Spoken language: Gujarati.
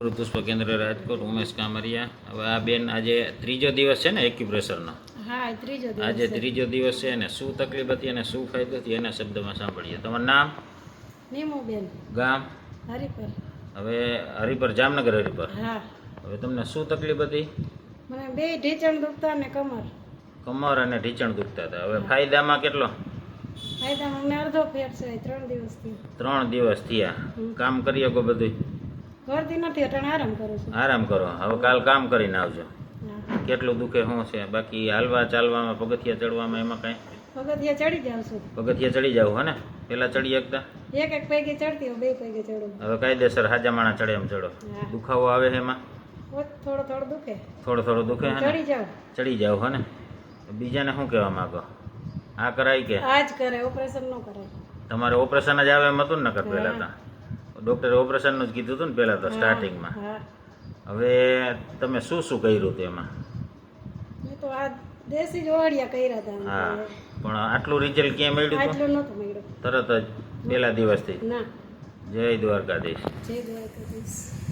પુષ્પ કેન્દ્ર રાજકોટ ઉમેશ કામરિયા. હવે આ બેન આજે ત્રીજો દિવસ છે ને એક્યુપ્રેશરનો? હા ત્રીજો દિવસ આજે ત્રીજો દિવસ છે ને શું તકલીફ હતી અને શું ફાયદો હતી એના શબ્દમાં સાંભળીએ. તમારું નામ? નીમુબેન ગામ? હરિપર. હવે હરિપર જામનગર હરિપર? હા. હવે તમને શું તકલીફ હતી? મને બે ઢીચણ દુખતા અને કમર. કમર અને ઢીચણ દુખતા હતા. હવે ફાયદામાં કેટલો? ફાયદામાં અડધો ફેર છે ત્રણ દિવસથી ત્રણ દિવસ થયા. કામ કરી શકો બધું કરતી નથી અટાણે આરામ કરું છું? આરામ કરો. હવે કાલ કામ કરીને આવજો. કેટલું દુખે શું છે? બાકી હાલવા ચાલવામાં પગથિયા ચડવામાં એમાં કાંઈ? પગથિયા ચડી જાવ છું. પગથિયા ચડી જાવ હે ને? પેલા ચડી એકતા. એક એક પૈકી ચડતી હોય બે પૈકી ચડો. હવે કાયદેસર હાજા માણા ચડે એમ ચડો. હા. દુખાવો આવે છે એમાં? થોડો થોડો દુખે. થોડો થોડો દુખે હે ચડી જાવ. ચડી જાવ હોને ને? બીજાને શું કહેવા માંગો? આ કરાય કે? આજ કરે ઓપરેશન ન કરાય. તમારે ઓપરેશન જ આવે એમ હતું ને નકર પહેલા તો. ડોક્ટરે ઓપરેશનનું જ કીધું હતું ને પહેલાં તો સ્ટાર્ટિંગમાં હવે તમે શું શું કર્યું હતું એમાં? તો આ દેશી જ ઓળિયા કર્યા હતા હા. પણ આટલું રિઝલ્ટ ક્યાં મળ્યું આટલું નહોતું મળ્યું. તરત જ પહેલા દિવસથી. ના. જય દ્વારકાધીશ. જય દ્વારકાધીશ.